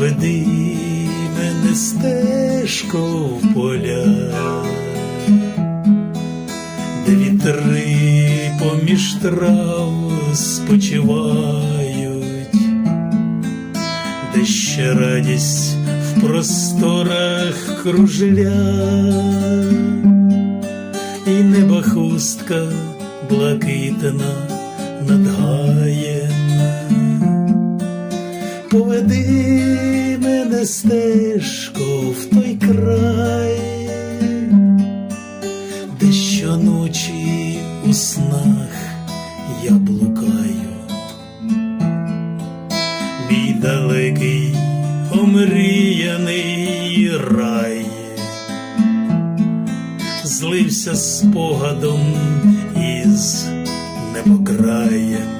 Поведи мене стежко в поля, де вітри поміж трав спочивають, де ще радість в просторах кружля, і неба хустка блакитна над гаєм. Поведи мене стежко в той край, де щоночі у снах я блукаю, мій далекий омріяний рай, злився спогадом із небокраєм